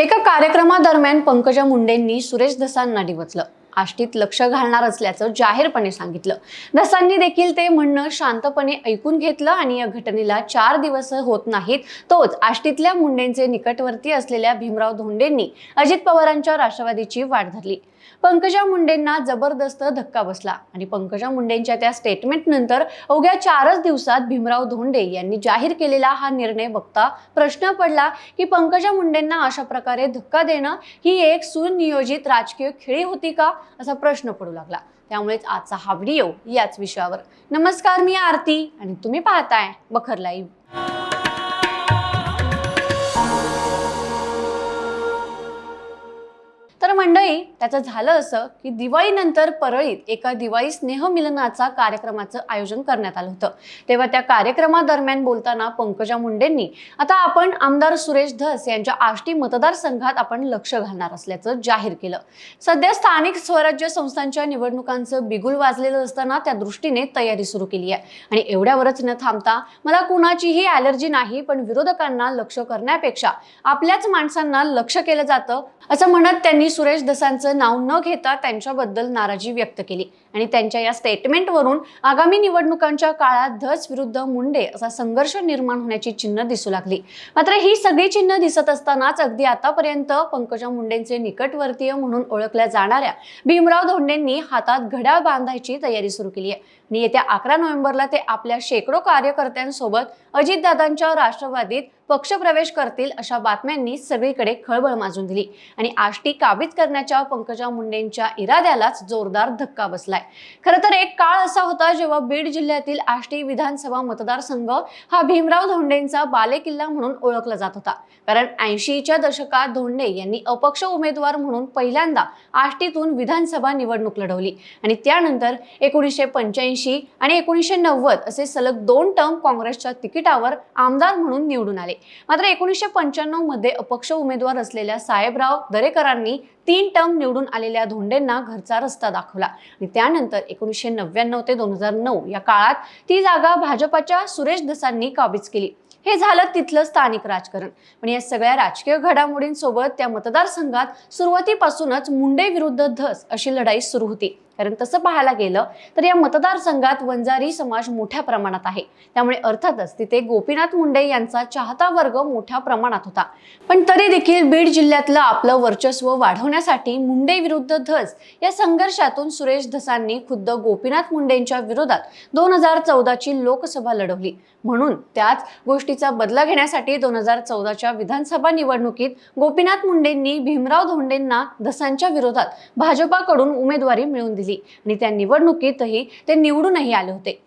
एका कार्यक्रमादरम्यान पंकजा मुंडेंनी सुरेश धसांना डिवचलं. आष्टीत लक्ष घालणार असल्याचं जाहीरपणे सांगितलं. धसांनी देखील ते म्हणणं शांतपणे ऐकून घेतलं आणि या घटनेला चार दिवस होत नाहीत तोच आष्टीतल्या मुंडेंचे निकटवर्ती असलेल्या भीमराव धोंडेंनी अजित पवारांच्या राष्ट्रवादीची वाट धरली. पंकजा मुंडेंना जबरदस्त धक्का बसला आणि पंकजा मुंडेंच्या त्या स्टेटमेंट नंतर अवघ्या चारच दिवसात भीमराव धोंडे यांनी जाहीर केलेला हा निर्णय बघता प्रश्न पडला की पंकजा मुंडेंना अशा प्रकारे धक्का देणं ही एक सुनियोजित राजकीय खेळी होती का असा प्रश्न पडू लागला. त्यामुळेच आजचा हा व्हिडिओ याच विषयावर. नमस्कार मी आरती आणि तुम्ही पाहताय बखर लाईव्ह तर मंडळी त्याचं झालं असं की दिवाळीनंतर परळीत एका दिवाळी स्नेहमिलनाचा कार्यक्रमाचं आयोजन करण्यात आलं होतं. तेव्हा त्या कार्यक्रमादरम्यान बोलताना पंकजा मुंडेंनी आता आपण आमदार सुरेश धस यांच्या आष्टी मतदारसंघात आपण लक्ष घालणार असल्याचं जाहीर केलं. सध्या स्थानिक स्वराज्य संस्थांच्या निवडणुकांचं बिगुल वाजलेलं असताना त्या दृष्टीने तयारी सुरू केली आहे. आणि एवढ्यावरच न थांबता मला कुणाचीही ॲलर्जी नाही पण विरोधकांना लक्ष करण्यापेक्षा आपल्याच माणसांना लक्ष केलं जातं असं म्हणत त्यांनी सुरेश धसांचं नाव न घेता त्यांच्याबद्दल नाराजी व्यक्त केली. आणि त्यांच्या या स्टेटमेंटवरून आगामी निवडणुकांच्या काळात धस विरुद्ध मुंडे असा संघर्ष निर्माण होण्याची चिन्ह दिसू लागली. मात्र ही सगळी चिन्ह दिसत असतानाच अगदी आतापर्यंत पंकजा मुंडेंचे निकटवर्तीय म्हणून ओळखल्या जाणाऱ्या भीमराव धोंडेंनी हातात घड्याळ बांधायची तयारी सुरू केली आहे आणि येत्या अकरा नोव्हेंबरला ते आपल्या शेकडो कार्यकर्त्यांसोबत अजितदादांच्या राष्ट्रवादीत पक्षप्रवेश करतील अशा बातम्यांनी सगळीकडे खळबळ माजून दिली. आणि आष्टी काबीज करण्याच्या पंकजा मुंडेंच्या इराद्यालाच जोरदार धक्का बसलाय. खरं तर एक काळ असा होता जेव्हा बीड जिल्ह्यातील आष्टी विधानसभा मतदारसंघ हा भीमराव धोंडेंचा बालेकिल्ला म्हणून ओळखला जात होता. कारण ऐंशीच्या दशकात धोंडे यांनी अपक्ष उमेदवार म्हणून पहिल्यांदा आष्टीतून विधानसभा निवडणूक लढवली. आणि त्यानंतर एकोणीसशे पंच्याऐंशी आणि एकोणीसशे नव्वद असे सलग दोन टर्म काँग्रेसच्या तिकिटावर आमदार म्हणून निवडून आले. मात्र एकोणीसशे पंच्याण्णवमध्ये अपक्ष उमेदवार असलेल्या साहेबराव दरेकरांनी तीन टर्म निवडून आलेल्या धोंडेंना घरचा रस्ता दाखवला. आणि त्यानंतर एकोणीसशे नव्याण्णव ते दोन हजार नऊ या काळात ती जागा भाजपाच्या सुरेश धसांनी काबीज केली. हे झालं तिथलं स्थानिक राजकारण. पण या सगळ्या राजकीय घडामोडींसोबत त्या मतदारसंघात सुरुवातीपासूनच मुंडे विरुद्ध धस अशी लढाई सुरू होती. कारण तसं पाहायला गेलं तर या मतदारसंघात वंजारी समाज मोठ्या प्रमाणात आहे. त्यामुळे अर्थातच तिथे गोपीनाथ मुंडे यांचा चाहता वर्ग मोठ्या प्रमाणात होता. पण तरी देखील बीड जिल्ह्यातलं आपलं वर्चस्व वाढवण्यासाठी मुंडे विरुद्ध धस या संघर्षातून सुरेश धसांनी खुद्द गोपीनाथ मुंडेंच्या विरोधात दोन हजार चौदाची लोकसभा लढवली. म्हणून त्याच गोष्टीचा बदला घेण्यासाठी दोन हजार चौदाच्या विधानसभा निवडणुकीत गोपीनाथ मुंडेंनी भीमराव धोंडेंना धसांच्या विरोधात भाजपाकडून उमेदवारी मिळवून दिली. आणि त्या निवडणुकीतही ते निवडूनही आले होते.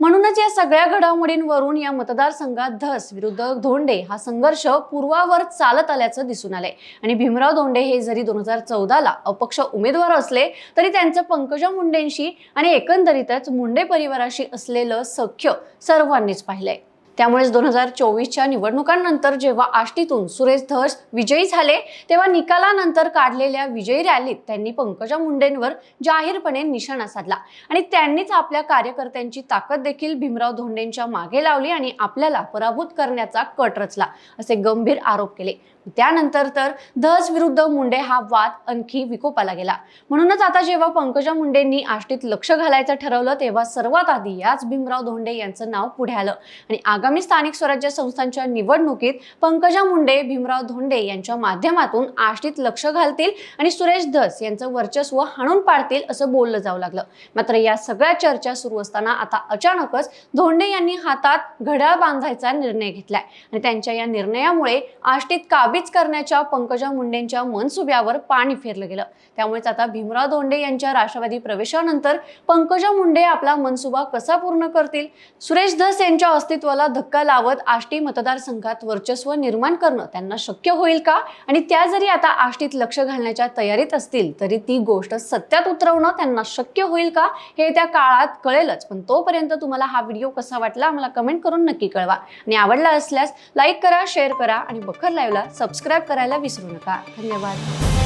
म्हणूनच या सगळ्या घडामोडींवरून या मतदारसंघात धस विरुद्ध धोंडे हा संघर्ष पूर्वावर चालत आल्याचं दिसून आलंय. आणि भीमराव धोंडे हे जरी दोन हजार चौदाला अपक्ष उमेदवार असले तरी त्यांचं पंकजा मुंडेंशी आणि एकंदरीतच मुंडे परिवाराशी असलेलं सख्य सर्वांनीच पाहिलंय. त्यामुळेच दोन हजार चोवीसच्या निवडणुकांनंतर जेव्हा आष्टीतून सुरेश धस विजयी झाले तेव्हा निकालानंतर काढलेल्या विजयी रॅलीत त्यांनी पंकजा मुंडेंवर जाहीरपणे निशाणा साधला. आणि त्यांनीच आपल्या कार्यकर्त्यांची ताकद देखील भीमराव धोंडेंच्या मागे लावली आणि आपल्याला पराभूत करण्याचा कट रचला असे गंभीर आरोप केले. त्यानंतर तर धस विरुद्ध मुंडे हा वाद आणखी विकोपाला गेला. म्हणूनच आता जेव्हा पंकजा मुंडेंनी आष्टीत लक्ष घालायचं ठरवलं तेव्हा सर्वात आधी याच भीमराव धोंडे यांचं नाव पुढे आलं. आणि आगामी स्थानिक स्वराज्य संस्थांच्या निवडणुकीत पंकजा मुंडे भीमराव धोंडे यांच्या माध्यमातून आष्टीत लक्ष घालतील आणि सुरेश धस यांचं वर्चस्व हाणून पाडतील असं बोललं जाऊ लागलं. मात्र या सगळ्या चर्चा सुरू असताना आता अचानकच धोंडे यांनी हातात घड्याळ बांधायचा निर्णय घेतलाय. आणि त्यांच्या या निर्णयामुळे आष्टीत काबीज करण्याच्या पंकजा मुंडेंच्या मनसुब्यावर पाणी फेरलं गेलं. त्यामुळेच आता भीमराव धोंडे यांच्या राष्ट्रवादी प्रवेशानंतर पंकजा मुंडे आपला मनसुबा कसा पूर्ण करतील? सुरेश धस यांच्या अस्तित्वाला धक्का लावत आष्टी मतदारसंघात वर्चस्व निर्माण करणं त्यांना शक्य होईल का? आणि त्या जरी आता आष्टीत लक्ष घालण्याच्या तयारीत असतील तरी ती गोष्ट सत्यात उतरवणं त्यांना शक्य होईल का? हे त्या काळात कळेलच. पण तोपर्यंत तुम्हाला हा व्हिडिओ कसा वाटला आम्हाला कमेंट करून नक्की कळवा. आणि आवडला असल्यास लाईक करा शेअर करा आणि बखर लाईव्हला सबस्क्राईब करायला विसरू नका. धन्यवाद.